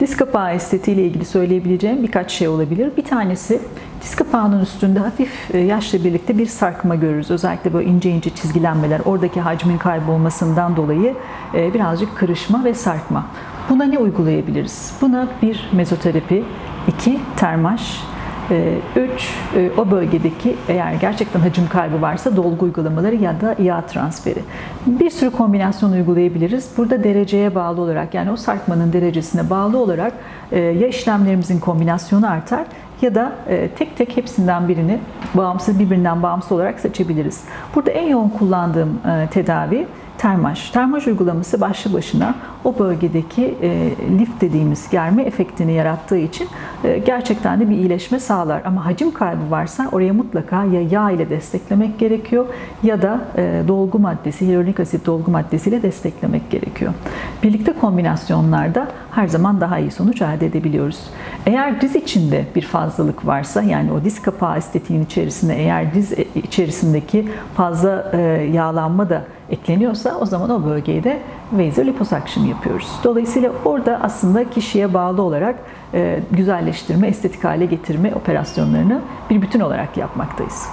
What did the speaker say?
Diz kapağı estetiği ile ilgili söyleyebileceğim birkaç şey olabilir. Bir tanesi diz kapağının üstünde hafif e, yaşla birlikte bir sarkma görürüz. Özellikle böyle ince ince çizgilenmeler, oradaki hacmin kaybolmasından dolayı e, birazcık kırışma ve sarkma. Buna ne uygulayabiliriz? Buna bir mezoterapi, iki termaş, 3 o bölgedeki eğer gerçekten hacim kaybı varsa dolgu uygulamaları ya da yağ transferi. Bir sürü kombinasyon uygulayabiliriz. Burada dereceye bağlı olarak yani o sarkmanın derecesine bağlı olarak e, ya işlemlerimizin kombinasyonu artar ya da e, tek tek hepsinden birini bağımsız birbirinden bağımsız olarak seçebiliriz. Burada en yoğun kullandığım e, tedavi termaj. Termaj uygulaması başlı başına o bölgedeki e, lif dediğimiz germe efektini yarattığı için e, gerçekten de bir iyileşme sağlar. Ama hacim kaybı varsa oraya mutlaka ya yağ ile desteklemek gerekiyor ya da e, dolgu maddesi, hyaluronik asit dolgu maddesiyle desteklemek gerekiyor. Birlikte kombinasyonlarda her zaman daha iyi sonuç elde edebiliyoruz. Eğer diz içinde bir fazlalık varsa yani o diz kapağı estetiğin içerisinde eğer diz içerisindeki fazla e, yağlanma da ekleniyorsa o zaman o bölgeyi de vaser liposuction yapıyoruz. Dolayısıyla orada aslında kişiye bağlı olarak e, güzelleştirme, estetik hale getirme operasyonlarını bir bütün olarak yapmaktayız.